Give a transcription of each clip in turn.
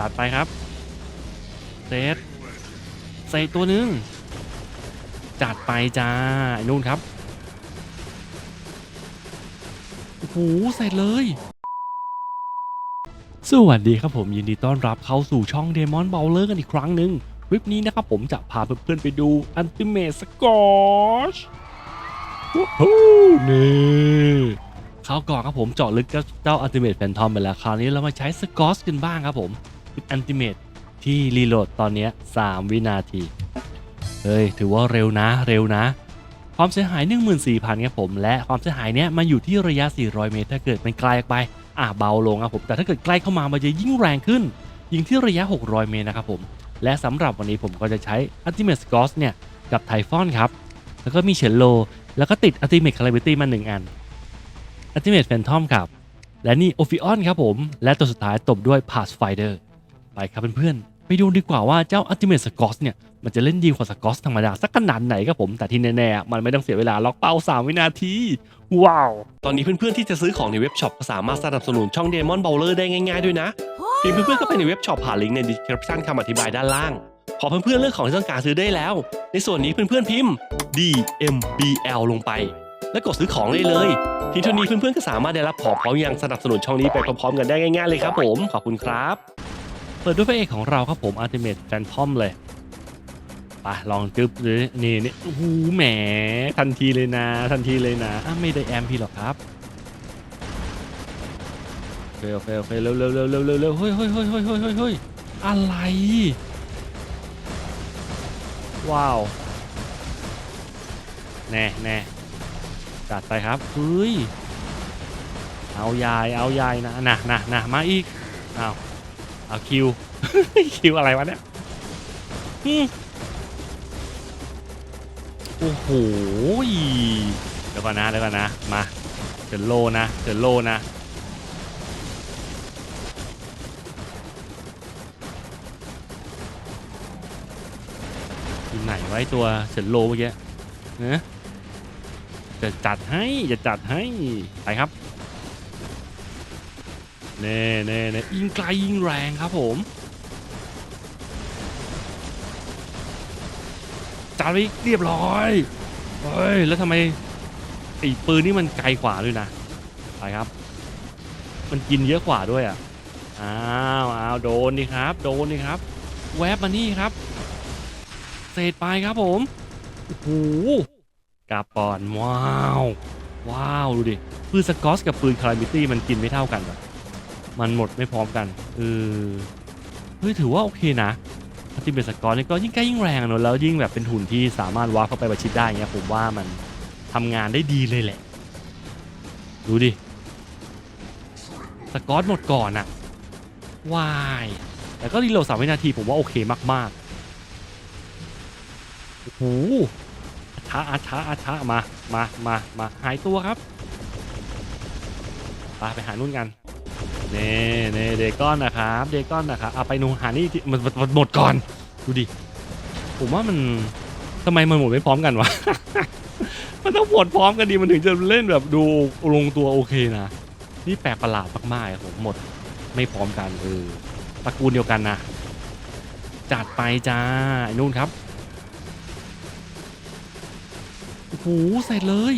จัดไปครับเซตเซตตัวหนึ่งจัดไปจ้าไอ้นู่นครับโอ้โหเสร็จเลย สวัสดีครับผมยินดีต้อนรับเข้าสู่ช่อง Demon b o w l e r กันอีกครั้งหนึ่งคลิปนี้นะครับผมจะพาเพื่อนๆไปดู Ultimate Scorch วู้ฮู้นี่เขาก่อนครับผมเจาะลึกเจ้า Ultimate Phantom ไปแล้วคราวนี้เรามาใช้ Scorch กันบ้างครับผม เป็น Ultimate ที่รีโหลดตอนนี้ 3 วินาที เฮ้ย ถือว่าเร็วนะเร็วนะ ความเสียหาย 14,000ครับผมและความเสียหายเนี้ยมันอยู่ที่ระยะ 400 เมตร ถ้าเกิดมันไกลออกไป อะเบาลงครับผม แต่ถ้าเกิดใกล้เข้ามามันจะยิ่งแรงขึ้น ยิงที่ระยะ 600 เมตรนะครับผม และสำหรับวันนี้ผมก็จะใช้ Ultimate s c o t เนี่ยกับไทฟอนครับ แล้วก็มีเชลโล แล้วก็ติด Ultimate Calamity มา 1 อัน Ultimate Phantom ครับและนี่ Ophion ครับผม และตัวสุดท้ายตบด้วย Pathfinder ไไปครับเพื่อนๆไปดูดีกว่าว่าเจ้า Ultimate s c o t เนี่ยมันจะเล่นดีกว่าสกอตธรรมดาสักขนาดไหนครับผม แต่ที่แน่ๆ มันไม่ต้องเสียเวลาล็อกเป้า 3 วินาที ว้าว ตอนนี้เพื่อนๆ ที่จะซื้อของในเว็บช็อปก็สามารถสนับสนุนช่อง Demon Bowler ได้ง่ายๆด้วยนะเพียงเพื่อนๆก็ไปในเว็บช็อปผ่านลิงก์ใน description คำอธิบายด้านล่าง พอเพื่อนๆเลือกของที่ต้องการซื้อได้แล้ว ในส่วนนี้เพื่อนๆพิมพ์ DMBL ลงไป แล้วกดซื้อของได้เลยทีเท่านี้เพื่อนๆก็สามารถได้รับของพร้อมยังสนับสนุนช่องนี้ไปพร้อมๆกันได้ง่ายๆเลยครับผมขอบคุณครับ เปิดด้วยพระเอกของเราครับผม Ultimate Phantom เลยไปลองจึ๊บเลยนี่นี่โอ้โหแหมทันทีเลยนะ ทันทีเลยนะอะไม่ได้แอมพี่หรอกครับโอเคโอเคโอเคเร็วเร็วเร็วเร็วเร็วเร็วเฮ้ยเฮ้ยเฮ้ยเฮ้ยเฮ้ยเฮ้ยเฮ้ยอะไร ว้าวแน่แน่จัดไปครับเฮ้ยเอายายเอายายนะนะนะนะมาอีกเอา เอาคิว คิวอะไรวะเนี่ยโอ้โหเดี๋ยวก่อนนะเดี๋ยวก่อนนะ มาเจอโลนะเจอโลนะอยู่ไหนไว้ตัวเฉนโลเมื่อกี้นะจะจัดให้ จะจัดให้ ไปครับ เน่เน่เน่ยิงไกลยิงแรงครับผมจาริกเรียบร้อยเฮ้ยแล้วทำไมไอ้ปืนนี่มันไกลกว่าด้วยนะไปครับ มันกินเยอะกว่าด้วยอะอ้าวอ้าวโดนดิครับ โดนดิครับ แวบมานี่ครับเศษไปครับผมโอ้โหกาปอนว้าว ว้าว ดูดิ ปืนสกอสกับปืนคารามิตี้มันกินไม่เท่ากันอ มันหมดไม่พร้อมกันเออเฮ้ยถือว่าโอเคนะพัติเบสกอร์นี่ก็ยิ่งใกล้ยิ่งแรงเนอะแล้วยิ่งแบบเป็นหุ่นที่สามารถวาร์ปเข้าไปประชิดได้เงี้ยผมว่ามันทำงานได้ดีเลยแหละ ดูดิ สกอตหมดก่อนอะวายแต่ก็รีโหลดสามวินาทีผมว่าโอเคมากๆโอ้โหอาช้าอาช้าอาช้ามา มา มา มา หายตัวครับไปไปหานุ่นกัน เน่เน่เดกอนนะครับเดก้อนนะครับเอาไปนูนหานี่ที่มันมันมันหมดก่อนดูดิผมว่ามันทำไมมันหมดไม่พร้อมกันวะ มันต้องหมดพร้อมกันดีมันถึงจะเล่นแบบดูลงตัวโอเคนะ นี่แปลกประหลาดมากๆผมหมดไม่พร้อมกันเออตระกูลเดียวกันนะ จัดไปจ้าไอ้นู่นครับโอ้โหเสร็จเลย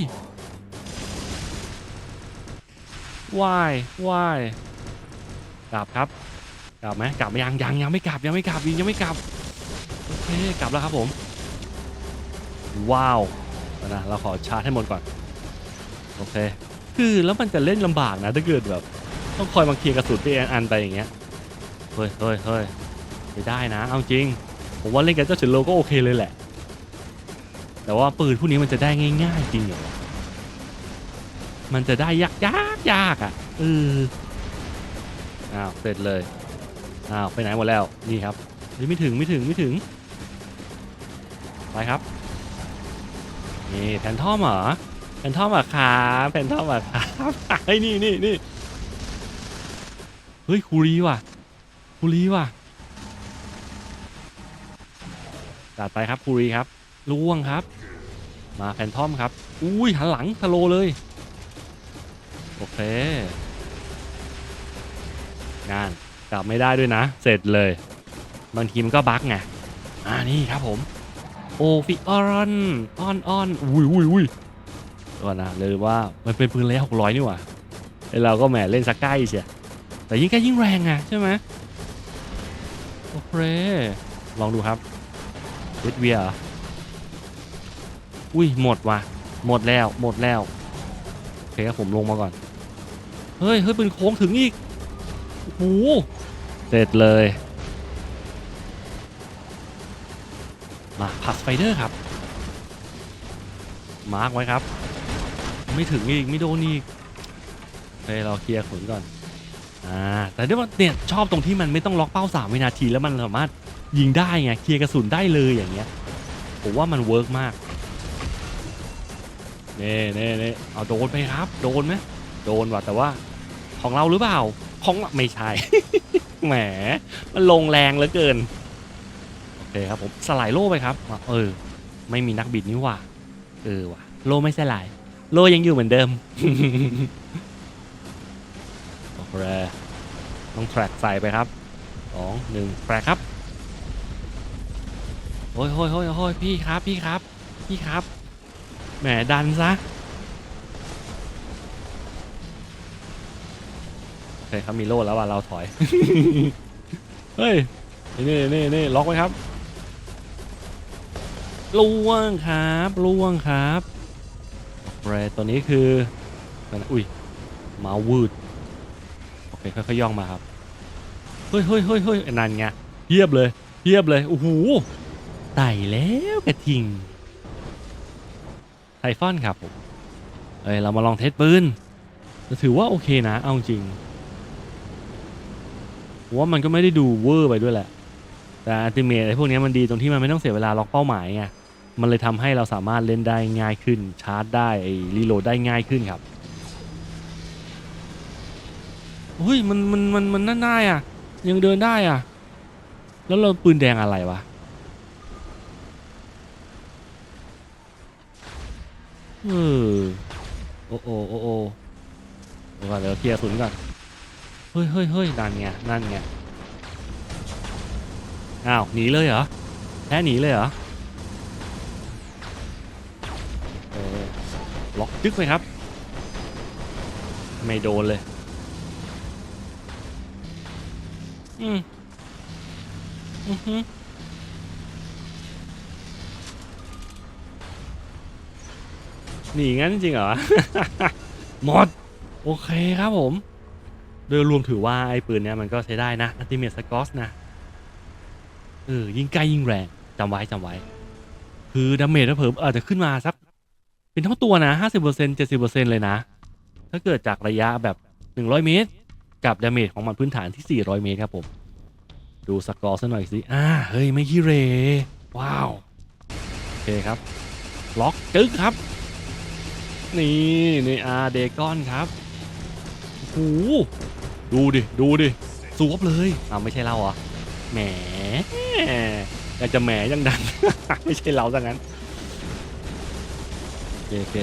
ว่ายว่าย กลับครับ กลับไหมกลับยังยังยังไม่กลับยังไม่กลับยังไม่กลับโอเคกลับแล้วครับผม ว้าวนะเราขอชาร์จให้หมดก่อนโอเค คือแล้วมันจะเล่นลำบากนะถ้าเกิดแบบ ต้องคอยมาเคลียร์กระสุนไปอันไปอย่างเงี้ยเฮ้ยเฮ้ยเฮ้ยไม่ได้นะ เอาจริง ผมว่าเล่นกับเจ้าเฉินโลก็โอเคเลยแหละ แต่ว่าปืนพวกนี้มันจะได้ง่าย ๆ จริงเหรอมันจะได้ยากยากยากอะเออ อ้าวเสร็จเลยอ้าวไปไหนหมดแล้วนี่ครับเฮ้ยไม่ถึงไม่ถึงไม่ถึงไปครับนี่แพนทอมเหรอแพนทอมเหรอครับแพนทอมเหรอครับไอ้นี่นี่นี่เฮ้ยคูรีว่ะคูรีว่ะจัดไปครับคูรีครับล่วงครับ มาแพนทอมครับ อุ้ยหันหลังสโลเลย โอเค งานกลับไม่ได้ด้วยนะ เสร็จเลย บางทีมันก็บั๊กไง อ่านี่ครับผม โอฟิออนออนออนอุ้ยอุ้ยอุ้ยก็นะเลยว่ามันเป็นปืนระยะหกร้อยนี่หว่าไอเราก็แหมเล่นสักใกล้เชียแต่ยิ่งใกล้ยิ่งแรงไงใช่ไหมโอเคลองดูครับเวทเวียอุ้ยหมดว่ะหมดแล้วหมดแล้วโอเคครับผมลงมาก่อน เฮ้ยเฮ้ยปืนโค้งถึงอีก โอ้โหเสร็จเลย มาผักสไปเดอร์ครับ มาร์กไว้ครับ ไม่ถึงอีก ไม่โดนอีกเฮ้ยเราเคลียร์ขนก่อน อ่า แต่ด้วยว่าเนี่ยชอบตรงที่มันไม่ต้องล็อกเป้า3วินาทีแล้วมันสามารถยิงได้ไง เคลียร์กระสุนได้เลยอย่างเงี้ย ผมว่ามันเวิร์กมาก เน่เน่เน่เอาโดนไปครับ โดนไหมโดนว่ะแต่ว่าของเราหรือเปล่า ของไม่ใช่ แหม มันลงแรงเหลือเกิน โอเคครับผมสลายโล่ไปครับ เออ ไม่มีนักบิดนี่ว่าเออว่ะ โล่ไม่สลาย โล่ยังอยู่เหมือนเดิม โอเคต้องแทร็กใส่ไปครับสองหนึ่งแทร็กครับโอ้ยโอ้ยโอ้ยโอ้ยพี่ครับ พี่ครับ พี่ครับ แหมดันซะ โอ เคครับมีโล่แล้วว่ะเราถอย เฮ้ย นี่นี่นี่ล็อกไว้ครับล่วงครับล่วงครับเรตัวนี้คือนั่นอุ้ยมาวืดโอเคค่อยๆย่องมาครับเฮ้ยเฮ้ยเฮ้ยเฮ้ยนั่นไงเทียบเลยเทียบเลยโอ้โหไต่แล้วกระทิงไทฟอนครับผมเอ้ยเรามาลองเทสปืนถือว่าโอเคนะ เอาจริง ผมว่ามันก็ไม่ได้ดูเวอร์ไปด้วยแหละ แต่อัติเมทไอ้พวกนี้มันดีตรงที่มันไม่ต้องเสียเวลาล็อกเป้าหมายไง มันเลยทำให้เราสามารถเล่นได้ง่ายขึ้น ชาร์จได้ไอ้รีโหลดได้ง่ายขึ้นครับเฮ้ยมันมันมันมันน่าได้อะ ยังเดินได้อะ แล้วเราปืนแดงอะไรวะเออโอ้โอโอ้โอเดี๋ยวก่อนเดี๋ยวเคลียร์ศูนย์ก่อน เฮ้ยเฮ้ยเฮ้ยนั่นไงนั่นไงอ้าวหนีเลยเหรอแพ้หนีเลยเหรอเออล็อกจึ๊กไหมครับ ไม่โดนเลยอืมอือฮึหนีงั้นจริงเหรอ หมด โอเคครับผม ดยรวมถือว่าไอ้ปืนเนี้ยมันก็ใช้ได้นะอัติเม e สกอสนะเออยิงใกลยิงแรงจำไว้จำไว้ คือดาเมจเพิ่มอาจจะขึ้นมาสักเป็นเท่าตัวนะห้าสิบเปอร์เซ็นต์เจ็ดสิบเปอร์เซ็นต์เลยนะ ถ้าเกิดจากระยะแบบหนึ่งร้อยเมตร กับดาเมจของมันพื้นฐานที่สี่ร้อยเมตรครับผม ดูสกอร์ซะหน่อยสิอ่าเฮ้ยไม่ขี้เรว้าวโอเคครับ ล็อกจึ๊กครับ นี่นี่อาเดกอนครับโอ้โห ดูดิ ดูดิสวบเลยอ่าไม่ใช่เราเหรอ แหมอยากจะแหมยังดัง ไม่ใช่เราซะงั้นโอเคโอเค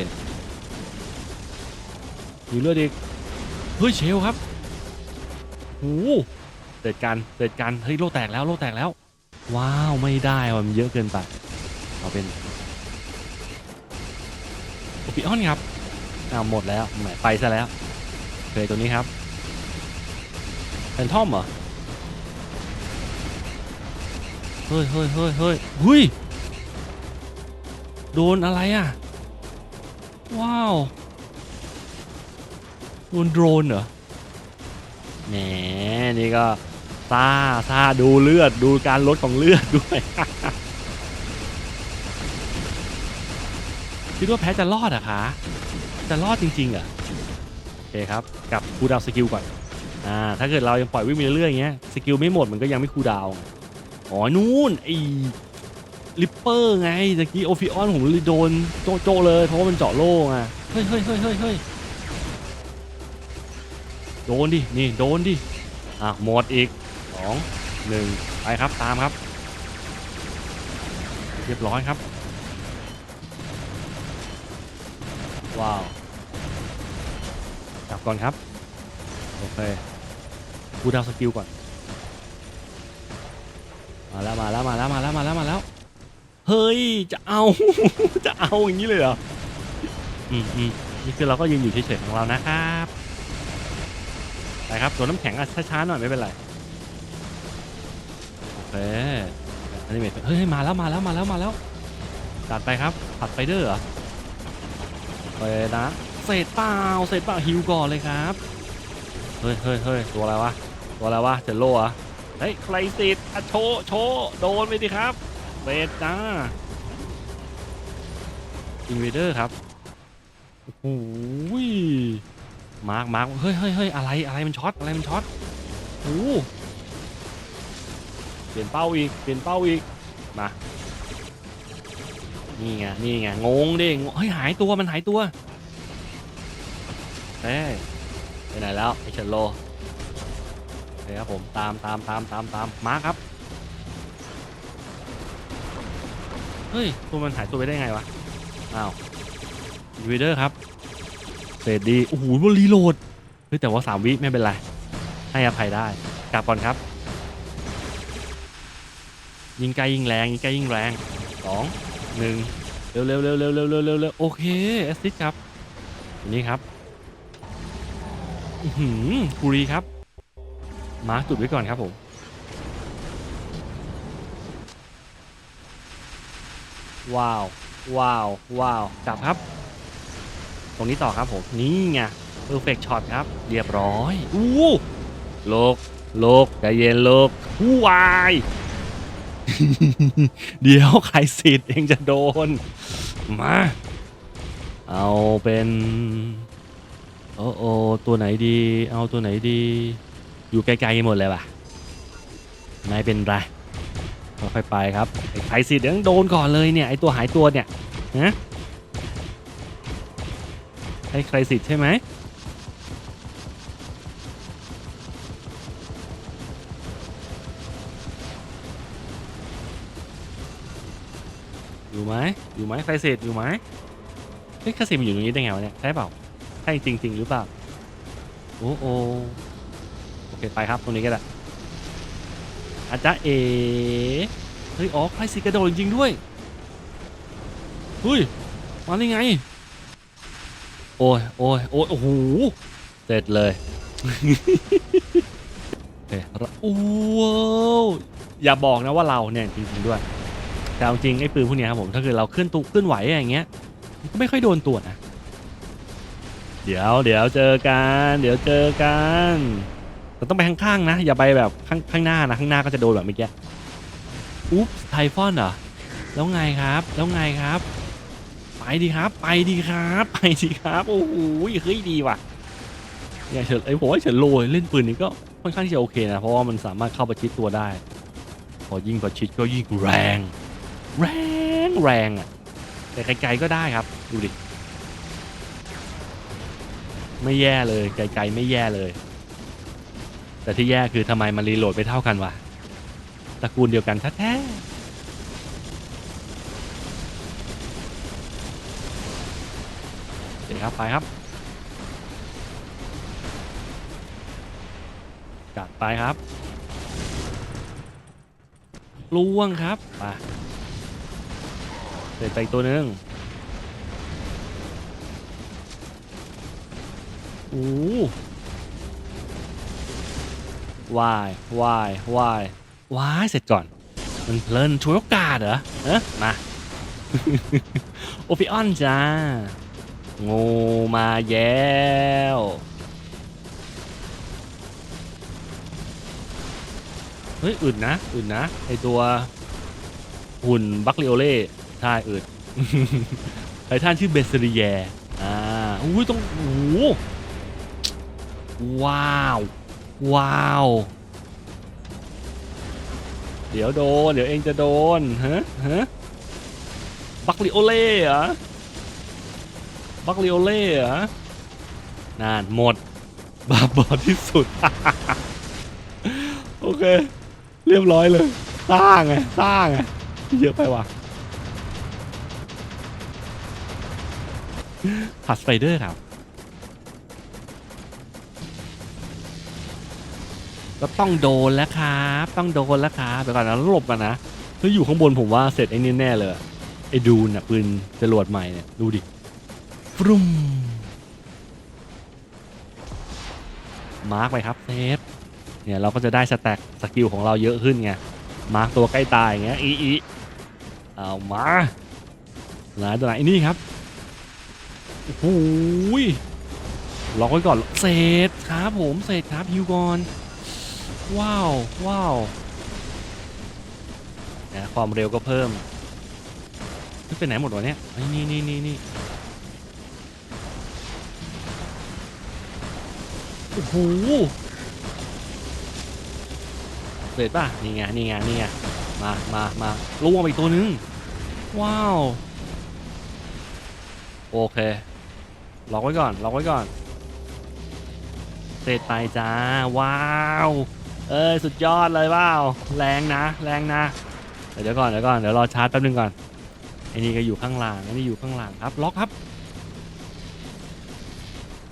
มีเลือดอีกเฮ้ยเชลครับโอ้โหเสร็จกันเสร็จกันเฮ้ยโลแตกแล้วโลแตกแล้ว ว้าวไม่ได้ว่ะมันเยอะเกินไปเอาเป็นโอปิออนครับอ้าวหมดแล้วแหมไปซะแล้วโอเคตัวนี้ครับ เป็นทอมเหรอ เฮ้ยเฮ้ยเฮ้ยเฮ้ยเฮ้ยโดนอะไรอะ ว้าว โดนโดรนเหรอ แหม นี่ก็ซาซาดูเลือด ดูการลดของเลือดด้วย คิดว่าแพ้จะรอดอะคะ จะรอดจริงๆอะโอเคครับ กับคูดาวสกิลก่อน อ่าถ้าเกิดเรายังปล่อยวิ่งไปเรื่อยๆอย่างเงี้ยสกิลไม่หมดมันก็ยังไม่คูลดาวน์อ๋อนู่นไอ้ลิปเปอร์ไงตะกี้โอฟิออนผมเลยโดนโจโจเลยเพราะว่ามันเจาะโล่ไงเฮ้ยเฮ้ยเฮ้ยเฮ้ยเฮ้ยโดนดินี่โดนดิอะหมดอีกสองหนึ่งไปครับตามครับ เรียบร้อยครับ ว้าวกลับก่อนครับ โอเค กูดาวสกิลก่อน มาแล้วมาแล้วมาแล้วมาแล้วมาแล้วมาแล้ว เฮ้ย จะเอา จะเอาอย่างนี้เลยเหรอ อืมอืมนี่คือเราก็ยืนอยู่เฉยๆของเรานะครับไปครับตัวน้ำแข็งอะช้าๆหน่อยไม่เป็นไร โอเคอันนี้เมทเฮ้ยมาแล้วมาแล้วมาแล้วมาแล้วจัดไปครับ ผัดไฟเดอร์เหรอเฮ้ยนะเศษเปล่าเศษเปล่าฮิวก่อนเลยครับ เฮ้ยเฮ้ยเฮ้ยตัวอะไรวะ ตัวอะไรวะเจโล่อะเฮ้ยใครติดอะโชว์โชว์โดนไปดิครับเศษนะอินเวเดอร์ครับโอ้โหมาร์กมาร์กเฮ้ยเฮ้ยเฮ้ยอะไรอะไรมันช็อตอะไรมันช็อตโอ้หเปลี่ยนเป้าอีกเปลี่ยนเป้าอีกมานี่ไงนี่ไงงงดิงงเฮ้ยหายตัวมันหายตัวเฮ้ยไปไหนแล้วไอเชนโล คครับผมตามตามตามตามตามมาครับ เฮ้ยตัวมันหายตัวไปได้ไงวะ อ้าววีเดอร์ครับ เสร็จดี โอ้โหมันรีโหลด เฮ้ยแต่ว่าสามวิไม่เป็นไร ให้อภัยได้ กลับก่อนครับ ยิงไกลยิงแรง ยิงไกลยิงแรงสองหนึ่งเร็วเร็วเร็วเร็วเร็วเร็วเร็วโอเคแอสซิสครับ นี่ครับ อือหือคูรีครับ มาร์คจุดไว้ก่อนครับผม ว้าว ว้าว ว้าวจับครับ ตรงนี้ต่อครับผม นี่ไงเพอร์เฟกช็อตครับ เรียบร้อย อู้โลก โลกใจเย็นโลกอู้วาย เดี๋ยวใครสิทธิ์เองจะโดน มา เอาเป็น โอ้โอตัวไหนดี เอาตัวไหนดี อยู่ไกลๆหมดเลยว่ะ ไม่เป็นไรค่อยไปครับไอ้ใครสิทธิ์ยังโดนก่อนเลยเนี่ยไอ้ตัวหายตัวเนี่ยฮะไอ้ใครสิทธิ์ใช่ไหมอยู่ไหมอยู่ไหมใครเศษอยู่ไหมเฮ้ยคาสิมันอยู่ตรงนี้ได้ไงวะเนี่ยใช่เปล่าใช่จริงจริงหรือเปล่า โอ้โอ คไปครับตรงนี้ก็ได้อาจารย์เอเฮ้ยอ๋อใครสิกระโดดจริงๆด้วยเฮ้ยมาได้ไง โอ้ยโอ้ยโอ้ยโอ้โหเสร็จเลยเคแล้วโอ้โหอย่าบอกนะว่าเราเนี่ยจริงๆด้วยแต่จริงไอ้ปืนพวกนี้ครับผมถ้าเกิดเราเคลื่อนตุเคลื่อนไหวอย่างเงี้ยก็ไม่ค่อยโดนตรวจนะเดี๋ยวเดี๋ยวเจอกัน เดี๋ยวเจอกัน เราต้องไปข้างๆนะ อย่าไปแบบข้างข้างหน้านะ ข้างหน้าก็จะโดนแบบเมื่อกี้อุ๊บไทฟอนเหรอ แล้วไงครับ แล้วไงครับ ไปดีครับ ไปดีครับ ไปดีครับ โอ้โหเฮ้ยดีว่ะอย่างเฉินไอ้ยผมว่าเฉินโรยเล่นปืนนี้ก็ค่อนข้างที่จะโอเคนะ เพราะว่ามันสามารถเข้าประชิดตัวได้ พอยิ่งประชิดก็ยิ่งแรง แรงแรงอะ แต่ไกลๆก็ได้ครับ ดูดิ ไม่แย่เลย ไกลๆไม่แย่เลย แต่ที่แย่คือทำไมมันรีโหลดไม่เท่ากันวะตระกูลเดียวกันแท้ๆเดี๋ยวครับไปครับจัดไปครับล่วงครับไปเสร็จไปอีกตัวหนึ่งโอ้ วายวายวายวายเสร็จก่อน มันเพลินช่วยโอกาสเหรอเอะมาโอปิออนจ้า งูมาแย้วเฮ้ยอื่นะอื่นะไอตัวหุ่นบัคลิโอเล่ใช่อืดไททันชื่อเบสเรียอ่าอุ้ยต้องโอ้โหว้าว ว้าว เดี๋ยวโดน เดี๋ยวเองจะโดน ฮะ ฮะ บัคลิโอเล่เหรอ บัคลิโอเล่เหรอนานหมด บาบอที่สุด โอเค เรียบร้อยเลย สร้างไง สร้างไง เยอะไปว่ะผัดสไปเดอร์ครับ ก็ต้องโดนแล้วครับ ต้องโดนแล้วครับเดี๋ยวก่อนนะหลบกันนะถ้าอยู่ข้างบนผมว่าเสร็จไอ้นี่แน่เลยไอ้ดูน่ะปืนจรวดใหม่เนี่ยดูดิฟรุ้มมาร์กไปครับเซฟเนี่ยเราก็จะได้สแต็กสกิลของเราเยอะขึ้นไงมาร์กตัวใกล้ตายอย่างเงี้ยอีอีเอามาไหนตัวไหนนี่ครับโอ้โหยล็อกไว้ก่อนเสร็จครับผมเสร็จครับฮิวก่อน ว้าวว้าวนะความเร็วก็เพิ่มนี่เป็นไหนหมดวะเนี่ยไอ้นี่นี่นี่นี่โอ้โหเสร็จป่ะนี่ไงนี่ไงนี่ไงมามามาล่วงไปอีกตัวนึง ว้าว โอเคล็อกไว้ก่อนล็อกไว้ก่อน เสร็จไปจ้า ว้าว เอ้ยสุดยอดเลยว้าวแรงนะ แรงนะเดี๋ยวก่อนเดี๋ยวก่อนเดี๋ยวรอชาร์จแป๊บนึงก่อนไอ้นี่ก็อยู่ข้างหลังไอ้นี่อยู่ข้างหลังครับล็อกครับ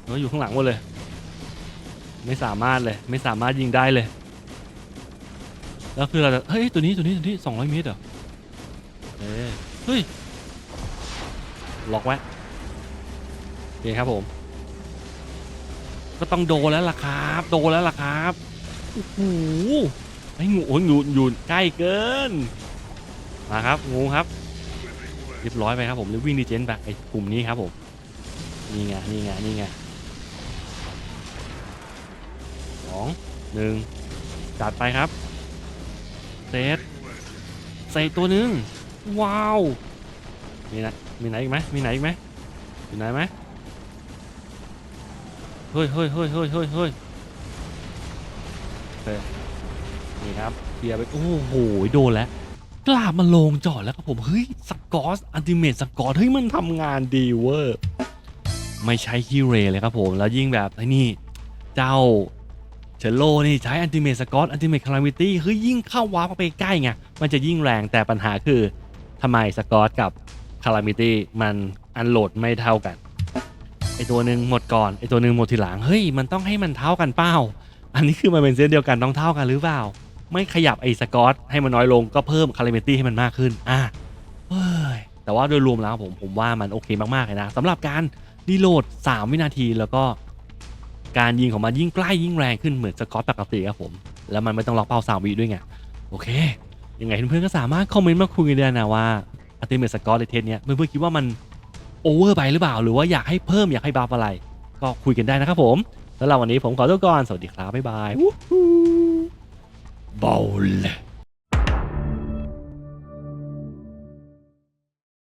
เอออยู่ข้างหลังหมดเลย ไม่สามารถเลยไม่สามารถยิงได้เลย แล้วคือเราจะเฮ้ยตัวนี้ตัวนี้ตัวนี้สองร้อยเมตรเหรอเอ้ยเฮ้ยล็อกไว้โอเคครับผม ก็ต้องโดนแล้วล่ะครับ โดนแล้วล่ะครับ อ้โหไอ้งูโอ้ยงูอยู่ใกล้เกินมาครับงูครับเรียบร้อยไปครับผมแล้ววิ่งดีเจนไปไอ้กลุ่มนี้ครับผมนี่ไงนี่ไงนี่ไงสองหนึ่งจัดไปครับเซตใส่ตัวหนึ่งว้าวมีนะมีไหนอีกไหมมีไหนอีกไหมมีไหนไหมเฮ้ยเฮ้ยเฮ้ยเฮ้ยเฮ้ย เฮ้ยนี่ครับเคลียร์ไปโอ้โหโดนแล้วกล้ามาลงจอดแล้วครับผมเฮ้ยสกอสอันติเมตสกอสเฮ้ยมันทำงานดีเวอร์ไม่ใช้ฮีเรเลยครับผมแล้วยิ่งแบบไอ้นี่เจ้าเชลโลนี่ใช้อันติเมตสกอสอันติเมตคารามิตี้เฮ้ยยิ่งเข้าวาร์ปเข้าไปใกล้ไงมันจะยิ่งแรงแต่ปัญหาคือทำไมสกอสกับคารามิตี้มันอันโหลดไม่เท่ากันไอตัวหนึ่งหมดก่อนไอตัวหนึ่งหมดทีหลังเฮ้ยมันต้องให้มันเท่ากันเป้า อันนี้คือมันเป็นเส้นเดียวกันต้องเท่ากันหรือเปล่า ไม่ขยับไอ้สกอตให้มันน้อยลงก็เพิ่มคาลิเมตี้ให้มันมากขึ้นอะเฮ้ยแต่ว่าโดยรวมแล้วผมผมว่ามันโอเคมากๆเลยนะสำหรับการรีโหลด 3 วินาทีแล้วก็การยิงของมันยิ่งใกล้ยิ่งแรงขึ้นเหมือนสกอตปกติครับผม แล้วมันไม่ต้องล็อกเป้า3วิด้วยไง โอเค ยังไงเพื่อนๆก็สามารถคอมเมนต์มาคุยกันได้นะว่าอัติเมทสกอตในเทสเนี้ยเพื่อนๆคิดว่ามันโอเวอร์ไปหรือเปล่า หรือว่าอยากให้เพิ่มอยากให้บัฟอะไร ก็คุยกันได้นะครับผม สำหรับวันนี้ผมขอตัวก่อน สวัสดีครับ บ๊ายบายบอล